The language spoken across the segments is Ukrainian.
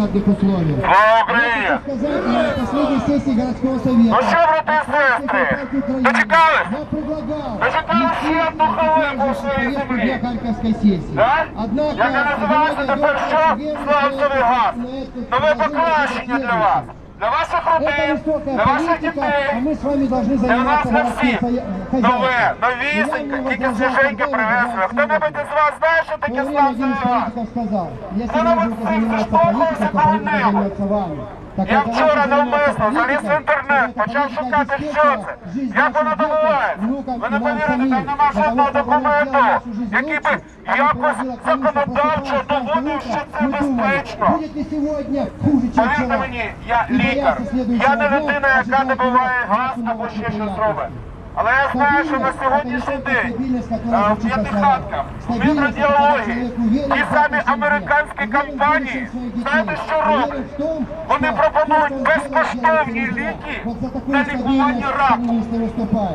адекватных условиях. На последней сессии городского совета. Ну що, брати і сестри, дочекались? Я предлагал одну эту в землі. для Харьковской сессии. Да? Однако, Яка називається тепер що? Сланцевий газ. Нове покращення для вас Для ваших Это родин, высокая для ваших политика, а дітей. мы с вами должны Для нас заниматься на городским всіх. хозяйством. Нове, новісеньке, тільки свіженьке привезли. Хто-небудь із вас знає, що таке Во время один сланцевий из газ? политиков сказал, если Ну, вы вот будете цифры, заниматься что политикой, то хочется политика полнеба. займется вами. Так Я вот, вчора давайте заниматься навмисно заліз в политикой, інтернет, чтобы эта почав политика шукати, що обеспечила це, жизнь як воно нашим детям, добувається. внукам Ви и не нам повірите, самим. там нема Потому жодного что когда документу, сделала нашу жизнь який би лучше, а не якось проводила комиссию, законодавчо просыпаясь каждое доводив, утро, що це мы думали, безпечно. Будет ли сегодня хуже, чем Повірте вчера? мені, я І лікар. боявся слідуючого Я не дня людина, яка ожидати добуває нас газ на або ще щось підприємстві. робить. Але я знаю, що на сьогоднішній день а, в п'ятихатках, в Мінрадіології, ті самі американські компанії, знаєте, що роблять? Вони пропонують безкоштовні ліки на лікування раку.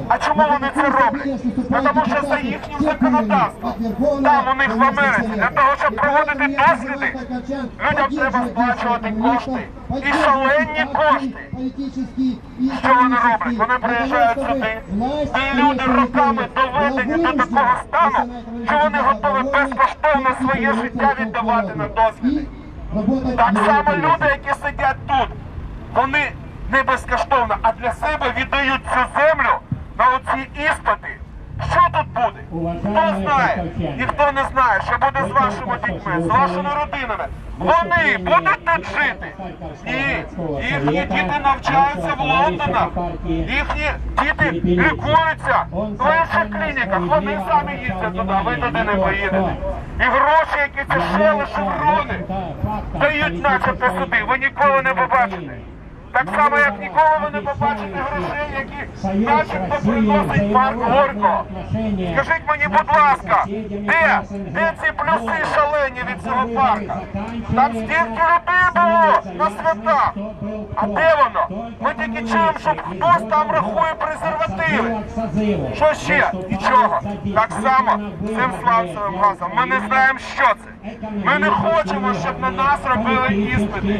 А чому вони це роблять? Тому що за їхнім законодавством, там у них в Америці, для того, щоб проводити досліди, людям треба сплачувати кошти. І шалені кошти. Що вони роблять? Вони приїжджають сюди, і люди роками доведені до такого стану, що вони готові безкоштовно своє життя віддавати на досліди. Так само люди, які сидять тут, вони не безкоштовно, а для себе віддають цю землю на оці іспити. Буде? Хто знає? Ніхто не знає, що буде з вашими дітьми, з вашими родинами. Вони будуть тут жити. Ні, їхні діти навчаються в Лондонах, їхні діти лікуються в інших клініках. Вони самі їздять туди, ви туди не поїдете. І гроші, які ці шели, шеврони дають начебто сюди, ви ніколи не побачите. Так само, як ніколи ви не побачите грошей, які начебто приносить парк Горко. Скажіть мені, будь ласка, де, де ці плюси шалені від цього парка? Там стільки людей було на свята. А де воно? Ми тільки чуємо, що хтось там рахує презервативи. Що ще? Нічого. Так само з цим сланцевим газом. Ми не знаємо, що це. Ми не хочемо, щоб на нас робили іспити.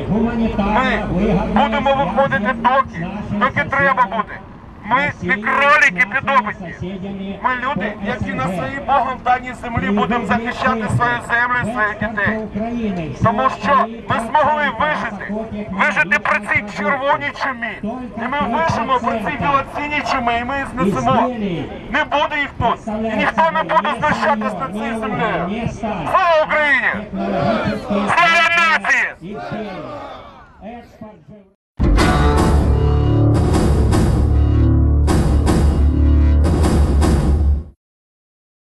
Ми будемо виходити доки, доки треба буде. Ми не кролики підопитні. Ми люди, які на своїй Богом даній землі будемо захищати свою землю і своїх дітей. Тому що ми змогли вижити, вижити при цій червоній чумі. І ми вижимо при цій білоцінній чумі, і ми їх знесемо. Не буде їх тут. І ніхто не буде знущатись над цією землею. Слава Україні!